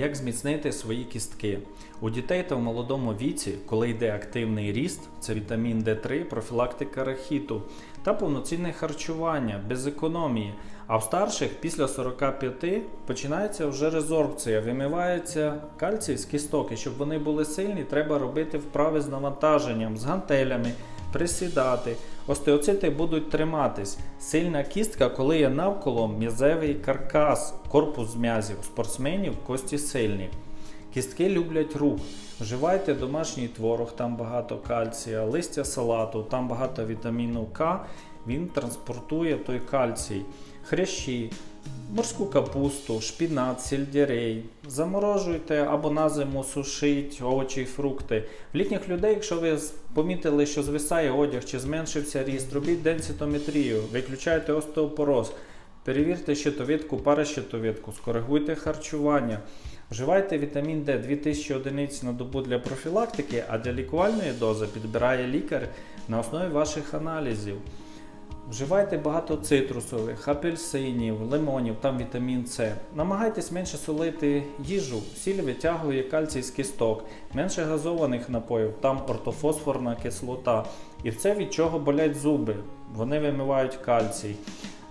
Як зміцнити свої кістки? У дітей та в молодому віці, коли йде активний ріст, це вітамін D3, профілактика рахіту та повноцінне харчування без економії. А в старших після 45 починається вже резорбція, вимивається кальцій з кісток. І щоб вони були сильні, треба робити вправи з навантаженням, з гантелями, присідати. Остеоцити будуть триматись. Сильна кістка, коли є навколо м'язевий каркас, корпус м'язів. Спортсменів кості сильні. Кістки люблять рух. Вживайте домашній творог, там багато кальція, листя салату, там багато вітаміну К. Він транспортує той кальцій. Хрящі, морську капусту, шпінат, сельдерей. Заморожуйте або на зиму сушіть овочі і фрукти. В літніх людей, якщо ви помітили, що звисає одяг чи зменшився ріст, робіть денситометрію, виключайте остеопороз. Перевірте щитовидку, паращитовидку, скоригуйте харчування. Вживайте вітамін Д 2000 одиниць на добу для профілактики, а для лікувальної дози підбирає лікар на основі ваших аналізів. Вживайте багато цитрусових, апельсинів, лимонів, там вітамін С. Намагайтесь менше солити їжу. Сіль витягує кальцій з кісток, менше газованих напоїв, там ортофосфорна кислота. І це від чого болять зуби. Вони вимивають кальцій.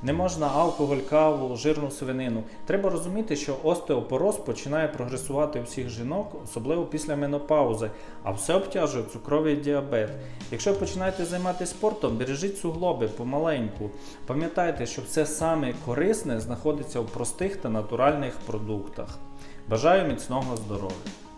Не можна алкоголь, каву, жирну свинину. Треба розуміти, що остеопороз починає прогресувати у всіх жінок, особливо після менопаузи, а все обтяжує цукровий діабет. Якщо починаєте займатися спортом, бережіть суглоби помаленьку. Пам'ятайте, що все саме корисне знаходиться у простих та натуральних продуктах. Бажаю міцного здоров'я!